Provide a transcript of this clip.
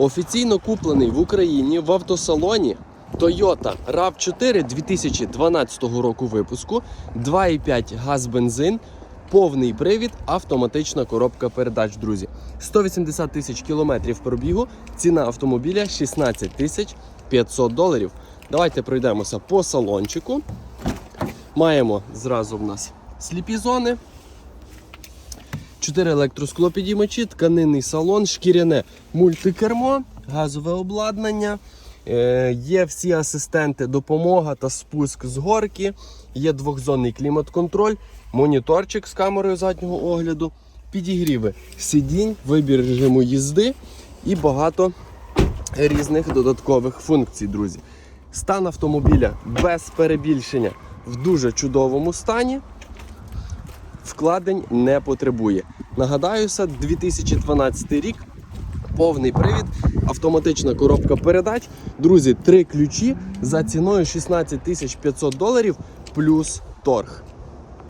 Офіційно куплений в Україні в автосалоні Toyota RAV4 2012 року випуску, 2,5 газ бензин, повний привід, автоматична коробка передач, друзі. 180 тисяч кілометрів пробігу, ціна автомобіля 16 тисяч 500 доларів. Давайте пройдемося по салончику. Маємо зразу в нас сліпі зони. Чотири електросклопідіймачі, тканинний салон, шкіряне мультикермо, газове обладнання. Е, є всі асистенти, допомога та спуск з горки. Є двохзонний клімат-контроль, моніторчик з камерою заднього огляду, підігріви сидінь, вибір режиму їзди і багато різних додаткових функцій, друзі. Стан автомобіля без перебільшення в дуже чудовому стані вкладень не потребує. Нагадаюся, 2012 рік. Повний привід, автоматична коробка передач. Друзі, три ключі за ціною 16 тисяч 500 доларів плюс торг.